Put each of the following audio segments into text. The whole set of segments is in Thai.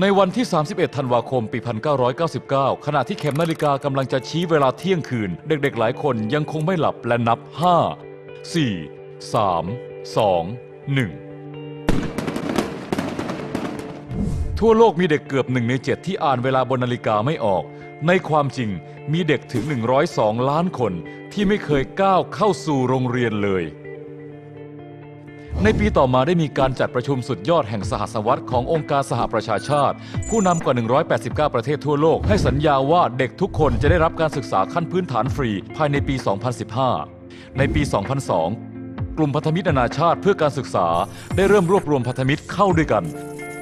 ในวันที่ 31 ธันวาคม ปี 1999 ขณะที่เข็มนาฬิกากำลังจะชี้เวลาเที่ยงคืน เด็กๆ หลายคนยังคงไม่หลับและนับ 5 4 3 2 1ทั่วโลกมีเด็กเกือบหนึ่งในเจ็ดที่อ่านเวลาบนนาฬิกาไม่ออก ในความจริงมีเด็กถึง 102 ล้านคนที่ไม่เคยก้าวเข้าสู่โรงเรียนเลย ในปีต่อมาได้มีการจัดประชุมสุดยอดแห่งสหสวัสดิ์ขององค์การสหประชาชาติ ผู้นำกว่า 189 ประเทศทั่วโลก ให้สัญญาว่าเด็กทุกคนจะได้รับการศึกษาขั้นพื้นฐานฟรีภายในปี 2015 ในปี 2002 กลุ่มพันธมิตรนานาชาติเพื่อการศึกษาได้เริ่มรวบรวมพันธมิตรเข้าด้วยกัน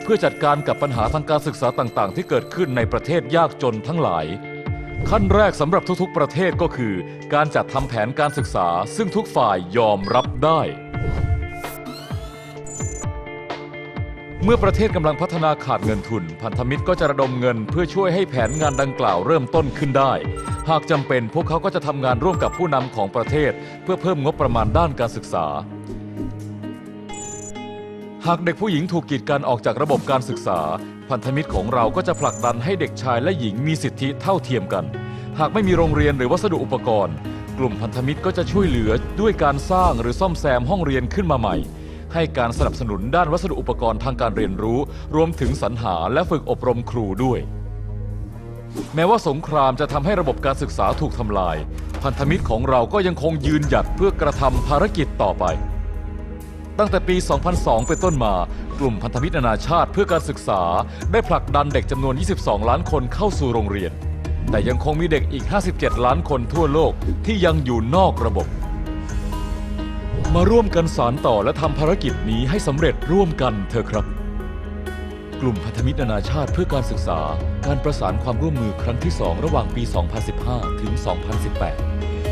เพื่อจัดการกับปัญหาทางการศึกษาต่างๆ ที่เกิดขึ้นในประเทศยากจนทั้งหลายขั้นแรกสำหรับทุกๆ ประเทศก็คือ การจัดทำแผนการศึกษาซึ่งทุกฝ่ายยอมรับได้ เมื่อประเทศกำลังพัฒนาขาดเงินทุน พันธมิตรก็จะระดมเงินเพื่อช่วยให้แผนงานดังกล่าวเริ่มต้นขึ้นได้ หากจำเป็นพวกเขาก็จะทำงานร่วมกับผู้นำของประเทศ เพื่อเพิ่มงบประมาณด้านการศึกษา หากเด็กผู้หญิงถูกกีดกันออกจากระบบการศึกษา พันธมิตรของเราก็จะผลักดันให้เด็กชายและหญิงมีสิทธิเท่าเทียมกัน หากไม่มีโรงเรียนหรือวัสดุอุปกรณ์ กลุ่มพันธมิตรก็จะช่วยเหลือด้วยการสร้างหรือซ่อมแซมห้องเรียนขึ้นมาใหม่ ให้การสนับสนุนด้านวัสดุอุปกรณ์ทางการเรียนรู้ รวมถึงสรรหาและฝึกอบรมครูด้วย แม้ว่าสงครามจะทำให้ระบบการศึกษาถูกทำลาย พันธมิตรของเราก็ยังคงยืนหยัดเพื่อกระทำภารกิจต่อไป ตั้งแต่ปี 2002 เป็นต้นมา กลุ่มพันธมิตรนานาชาติเพื่อการศึกษา ได้ผลักดันเด็กจำนวน 22 ล้านคนเข้าสู่โรงเรียน แต่ยังคงมีเด็กอีก 57 ล้านคนทั่วโลกที่ยังอยู่นอกระบบ มาร่วมกันสารต่อและทำภารกิจนี้ให้สำเร็จร่วมกันเถอะครับ กลุ่มพันธมิตรนานาชาติเพื่อการศึกษา การประสานความร่วมมือครั้งที่ 2 ระหว่างปี 2015 ถึง 2018